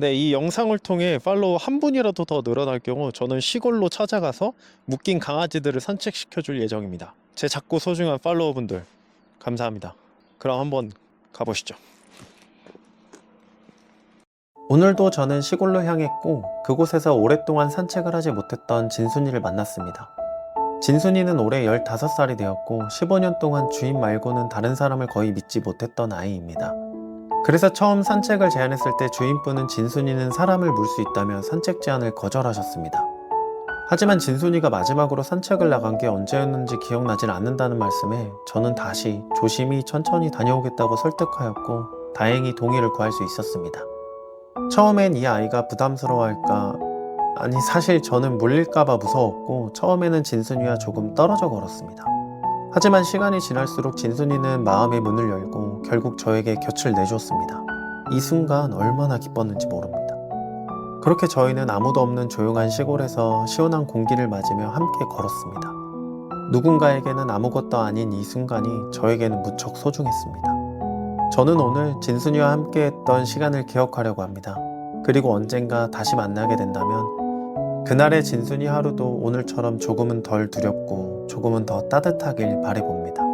네, 이 영상을 통해 팔로워 한 분이라도 더 늘어날 경우 저는 시골로 찾아가서 묶인 강아지들을 산책시켜 줄 예정입니다. 제 작고 소중한 팔로워 분들 감사합니다. 그럼 한번 가보시죠. 오늘도 저는 시골로 향했고 그곳에서 오랫동안 산책을 하지 못했던 진순이를 만났습니다. 진순이는 올해 15살이 되었고 15년 동안 주인 말고는 다른 사람을 거의 믿지 못했던 아이입니다. 그래서 처음 산책을 제안했을 때 주인분은 진순이는 사람을 물 수 있다며 산책 제안을 거절하셨습니다. 하지만 진순이가 마지막으로 산책을 나간 게 언제였는지 기억나질 않는다는 말씀에 저는 다시 조심히 천천히 다녀오겠다고 설득하였고 다행히 동의를 구할 수 있었습니다. 처음엔 이 아이가 부담스러워할까 아니 사실 저는 물릴까봐 무서웠고 처음에는 진순이와 조금 떨어져 걸었습니다. 하지만 시간이 지날수록 진순이는 마음의 문을 열고 결국 저에게 곁을 내주었습니다. 이 순간 얼마나 기뻤는지 모릅니다. 그렇게 저희는 아무도 없는 조용한 시골에서 시원한 공기를 맞으며 함께 걸었습니다. 누군가에게는 아무것도 아닌 이 순간이 저에게는 무척 소중했습니다. 저는 오늘 진순이와 함께 했던 시간을 기억하려고 합니다. 그리고 언젠가 다시 만나게 된다면 그날의 진순이 하루도 오늘처럼 조금은 덜 두렵고 조금은 더 따뜻하길 바래봅니다.